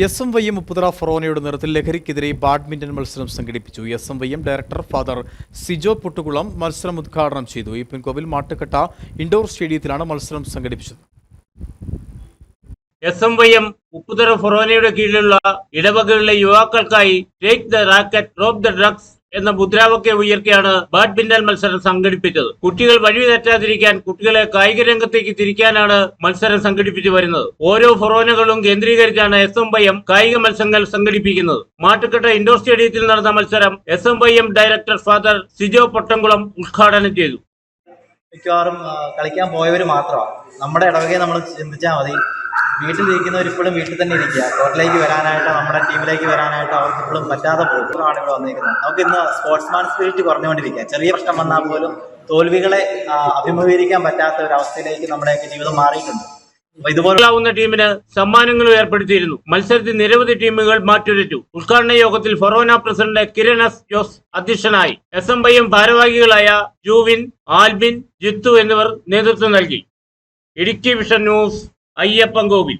S M Y M Mupputhara ഫൊറോനയുടെ നേതൃത്വത്തിൽ ലഹരിക്കെതിരെ badminton മത്സരം സംഘടിപ്പിച്ചു. S M Y M director father Sijo Puttukulam മത്സരം ഉദ്ഘാടനം ചെയ്തു. ഈ പിൻകോവിൽ മാട്ടുക്കട്ട ഇൻഡോർ സ്റ്റേഡിയത്തിലാണ് മത്സരം സംഘടിപ്പിച്ചത്. S M Y M Upputhara ഫൊറോനയുടെ കീഴിലുള്ള ഇടവകകളിലെ യുവാക്കൾക്കായി take the racket drop the drugs എന്ന മുദ്രാവാക്യം ഉയർത്തിയാണ് ബാഡ്മിന്റൺ മത്സരം സംഘടിപ്പിച്ചത്. കുട്ടികൾ വഴി തെറ്റാതിരിക്കാൻ കുട്ടികളെ കായിക രംഗത്തേക്ക് തിരിക്കാനാണ് മത്സരം സംഘടിപ്പിച്ചു വരുന്നത്. ഓരോ ഫൊറോനകളും കേന്ദ്രീകരിച്ചാണ് എസ് എം വൈ എം കായിക മത്സരങ്ങൾ സംഘടിപ്പിക്കുന്നത്. മാട്ടുക്കട്ട ഇൻഡോർ സ്റ്റേഡിയത്തിൽ നടന്ന മത്സരം S M Y M director father Sijo Pottamkulam ഉദ്ഘാടനം ചെയ്തു. മിക്കവാറും കളിക്കാൻ പോയവർ മാത്രമാണ്. നമ്മുടെ ഇടവകയെ നമ്മൾ ചിന്തിച്ചാൽ മതി വീട്ടിലിരിക്കുന്നവർ ഇപ്പോഴും വീട്ടിൽ തന്നെ ഇരിക്കുക. കോർട്ടിലേക്ക് വരാനായിട്ടോ നമ്മുടെ ടീമിലേക്ക് വരാനായിട്ടോ അവർക്ക് ഇപ്പോഴും പറ്റാതെ പോകുന്നതാണ് ഇവിടെ വന്നിരിക്കുന്നത്. നമുക്ക് ഇന്ന് സ്പോർട്സ്മാൻ സ്പിരിറ്റ് കുറഞ്ഞുകൊണ്ടിരിക്കുക ചെറിയ പ്രശ്നം വന്നാൽ പോലും തോൽവികളെ അഭിമുഖീകരിക്കാൻ പറ്റാത്ത ഒരു അവസ്ഥയിലേക്ക് നമ്മുടെയൊക്കെ ജീവിതം മാറിയിട്ടുണ്ട്. ഇതുപോലാവുന്ന ടീമിന് സമ്മാനങ്ങൾ ഏർപ്പെടുത്തിയിരുന്നു. മത്സരത്തിൽ നിരവധി ടീമുകൾ മാറ്റുരച്ചു. ഉദ്ഘാടന യോഗത്തിൽ forane president Kiran S Jose അധ്യക്ഷനായി. എസ് എം ഐ എം ഭാരവാഹികളായ ജൂവിൻ ആൽബിൻ ജിത്തു എന്നിവർ നേതൃത്വം നൽകി. Idukki vision news Ayyappan Kovil.